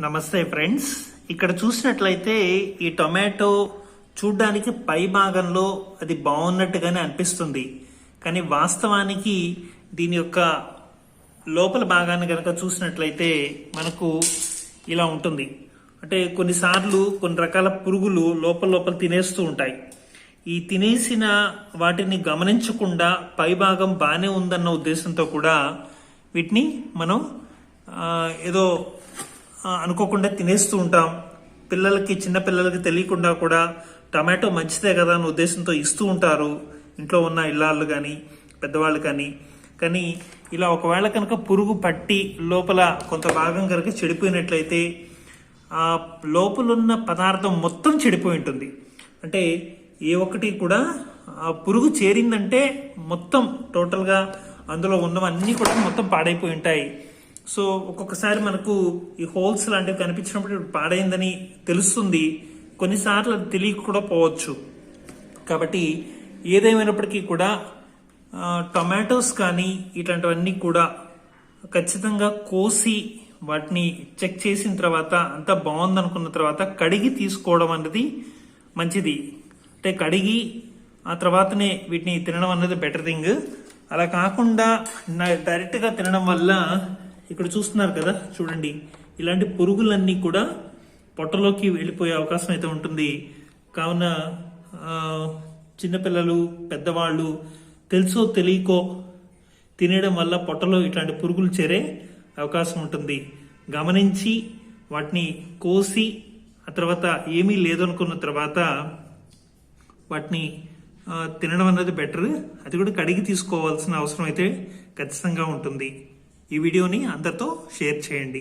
నమస్తే ఫ్రెండ్స్. ఇక్కడ చూసినట్లయితే ఈ టొమాటో చూడ్డానికి పై భాగంలో అది బాగున్నట్టుగానే అనిపిస్తుంది. కానీ వాస్తవానికి దీని యొక్క లోపల భాగాన్ని కనుక చూసినట్లయితే మనకు ఇలా ఉంటుంది. అంటే కొన్నిసార్లు కొన్ని రకాల పురుగులు లోపల లోపల తినేస్తూ ఉంటాయి. ఈ తినేసిన వాటిని గమనించకుండా పై భాగం బాగానే ఉందన్న ఉద్దేశంతో కూడా వీటిని మనం ఏదో అనుకోకుండా తినేస్తూ ఉంటాం. పిల్లలకి చిన్న పిల్లలకి తెలియకుండా కూడా టమాటో మంచిదే కదా అన్న ఉద్దేశంతో ఇస్తూ ఉంటారు. ఇంట్లో ఉన్న ఇళ్ళాళ్ళు కానీ పెద్దవాళ్ళు కానీ కానీ ఇలా ఒకవేళ కనుక పురుగు పట్టి లోపల కొంత భాగం కనుక చెడిపోయినట్లయితే ఆ లోపలున్న పదార్థం మొత్తం చెడిపోయి ఉంటుంది. అంటే ఏ ఒక్కటి కూడా ఆ పురుగు చేరిందంటే మొత్తం టోటల్గా అందులో ఉన్నవన్నీ కూడా మొత్తం పాడైపోయి ఉంటాయి. సో ఒక్కొక్కసారి మనకు ఈ హోల్స్ లాంటివి కనిపించినప్పుడు పాడైందని తెలుస్తుంది. కొన్నిసార్లు అది తెలియక కూడా పోవచ్చు. కాబట్టి ఏదేమైనప్పటికీ కూడా టొమాటోస్ కానీ ఇట్లాంటివన్నీ కూడా ఖచ్చితంగా కోసి వాటిని చెక్ చేసిన తర్వాత అంతా బాగుందనుకున్న తర్వాత కడిగి తీసుకోవడం అనేది మంచిది. అంటే కడిగి ఆ తర్వాతనే వీటిని తినడం అనేది బెటర్ థింగ్. అలా కాకుండా నా- డైరెక్ట్గా తినడం వల్ల ఇక్కడ చూస్తున్నారు కదా చూడండి. ఇలాంటి పురుగులన్నీ కూడా పొట్టలోకి వెళ్ళిపోయే అవకాశం అయితే ఉంటుంది. కావున చిన్నపిల్లలు పెద్దవాళ్ళు తెలుసో తెలియకో తినడం వల్ల పొట్టలో ఇట్లాంటి పురుగులు చేరే అవకాశం ఉంటుంది. గమనించి వాటిని కోసి ఆ తర్వాత ఏమీ లేదనుకున్న తర్వాత వాటిని తినడం అనేది బెటర్. అది కూడా కడిగి తీసుకోవాల్సిన అవసరం అయితే ఖచ్చితంగా ఉంటుంది. ఈ వీడియోని అందరితో షేర్ చేయండి.